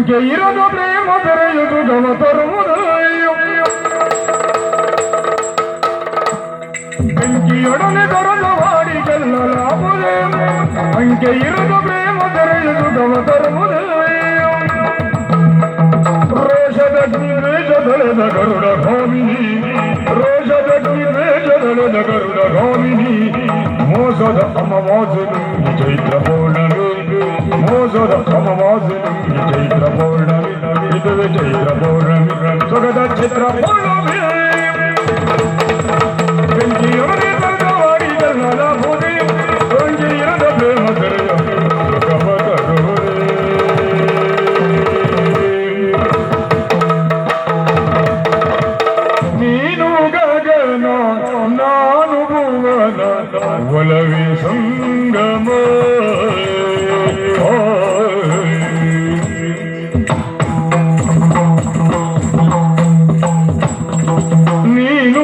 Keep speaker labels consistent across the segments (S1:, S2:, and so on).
S1: ಅಂಕೆ ಇರದು ಪ್ರೇಮ ಬೆರೆಯುವುದು ಗಮ ತರುವುದು ಬೆಂಕಿಯೊಡನೆ ದೊರಲವಾಡಿ ಗೆಲ್ಲಲಾಗುವುದೇ ಅಂಕೆ ಇರದು ಪ್ರೇಮ ಬೆರೆಯುವುದು ಗಮ ತರುವುದು ರೋಷದ ದ್ವೇಷದಳೆದ ಗರುಡ ಗಾಮಿನಿ ರೋಷದ ದ್ವೇಷದಳೆದ ಗರುಡ ಗಾಮಿನಿ ಮೋಸದ ಅಮವಾಸನು ಚೈತ್ರ ಪೌರ್ಣಮಿ ಮೋಸದ ಅಮವಾಸನು ಚೈತ್ರ ಪೌರ್ಣಮಿ ಇದುವೆ ಚೈತ್ರ ಪೌರ್ಣಮಿ ಸೊಗದ ಚಿತ್ರ ಪೌರ್ಣಮಿ ಬೆಂಕಿಯೊಡನೆ ತರವಾಡಿ ಜಲ್ಲದ ಭೂಮಿ ಬೆಂಕಿಯಿರದ ಪ್ರೇಮ ತೆರೆಯ ಸುಖವ ತರುವುದೇ ನೀನು ಗಗನ ನಾನು ಭುವನ ಒಲವಿ ಸಂಗಮ ನೀನು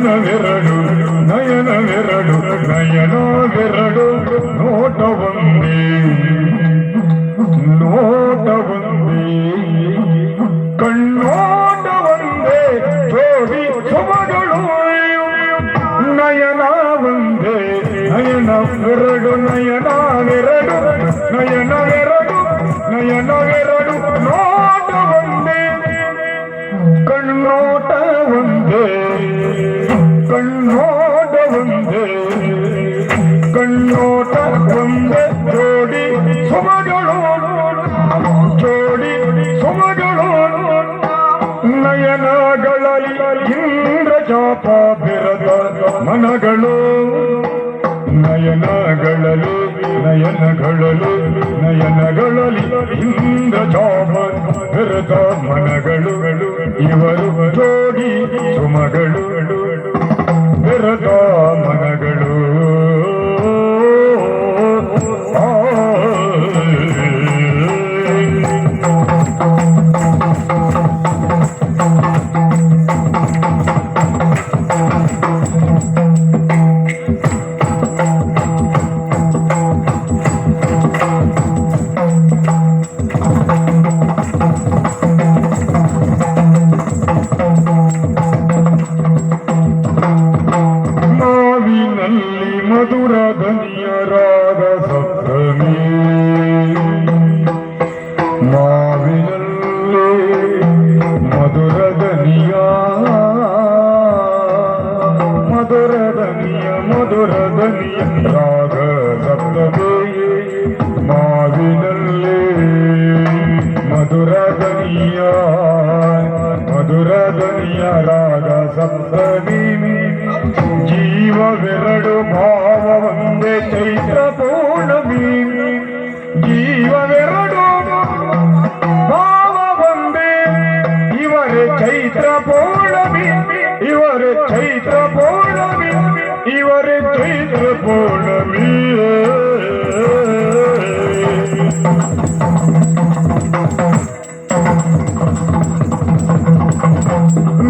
S1: ನಯನವೆರಡು ನಯನವೆರಡು ನಯನವೆರಡು ನೋಟ ಹೊಂದಿ ನೋಟ ಹೊಂದಿ ಕಣ್ಣೋಟ ಒಂದೇ ಜೋಡಿ ಸುಮಗಳು ನಯನ ಒಂದೇ ನಯನವೆರಡು ನಯನವೆರಡು ನಯನವೆರಡು ನಯನವೆರಡು ನೋಟ ಮನಗಳಲ್ಲಿ ಇಂದ್ರಜಾಪ ಬಿರದ ಮನಗಳು ನಯನಗಳಲು ನಯನಗಳಲು ನಯನಗಳಲ್ಲಿ ಇಂದ್ರಜಾಪ ಬಿರದ ಮನಗಳು. ಇವರು ಜೋಡಿ ಸುಮಗಳು, ಬಿರದ ಮನಗಳು. ರಾಗ ಸಪ್ತಮಿ ಮಾವಿನಲ್ಲಿ ಮಧುರ ಧನಿಯ ಮಧುರ ಧ್ವನಿಯ ರಾಗ ಸಪ್ತಮಿ ಜೀವವೆರಡು ಭಾವ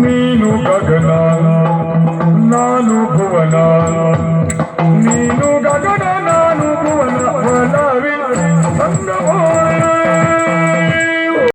S1: ನೀನು ಗಗನ ನಾನು ಭುವನ